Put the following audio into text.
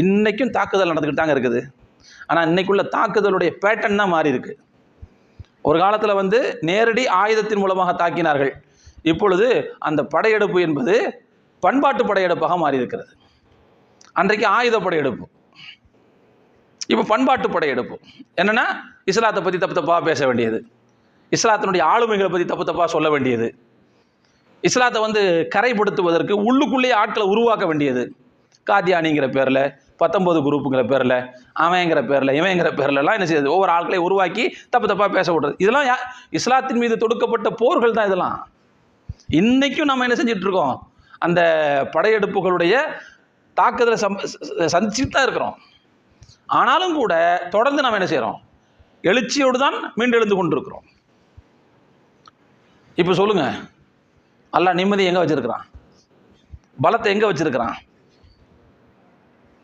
இன்றைக்கும் தாக்குதல் நடந்துக்கிட்டு தாங்க இருக்குது. ஆனால் இன்னைக்குள்ள தாக்குதலுடைய பேட்டர்ன் தான் மாறி இருக்கு. ஒரு காலத்தில் வந்து நேரடி ஆயுதத்தின் மூலமாக தாக்கினார்கள். இப்பொழுது அந்த படையெடுப்பு என்பது பண்பாட்டு படையெடுப்பாக மாறி இருக்கிறது. அன்றைக்கு ஆயுத படையெடுப்பு. இப்போ பண்பாட்டு படையெடுப்பு. என்னென்னா இஸ்லாத்தை பற்றி தப்பு தப்பாக பேச வேண்டியது. இஸ்லாத்தினுடைய ஆளுமைகளை பற்றி தப்பு தப்பாக சொல்ல வேண்டியது. இஸ்லாத்தை வந்து கரைப்படுத்துவதற்கு உள்ளுக்குள்ளேயே ஆட்களை உருவாக்க வேண்டியது. காத்யானிங்கிற பேரில் பத்தொன்பது குரூப்புங்கிற பேரில் அவங்கிற பேரில் இவங்கிற பேர்லலாம் என்ன செய்யுது ஒவ்வொரு ஆட்களை உருவாக்கி தப்பு தப்பாக பேச விடுறது. இதெல்லாம் யா- இஸ்லாத்தின் மீது தொடுக்கப்பட்ட போர்கள் தான் இதெல்லாம். இன்றைக்கும் நம்ம என்ன செஞ்சிட்ருக்கோம் அந்த படையெடுப்புகளுடைய தாக்குதலை சம் சந்திச்சுட்டு தான் இருக்கிறோம். ஆனாலும் கூட தொடர்ந்து நாம் என்ன செய்கிறோம் எழுச்சியோடு தான் மீண்டெழுந்து கொண்டிருக்கிறோம். இப்போ சொல்லுங்கள் அல்லாஹ் நிம்மதி எங்கே வச்சுருக்கிறான்? பலத்தை எங்கே வச்சுருக்கிறான்?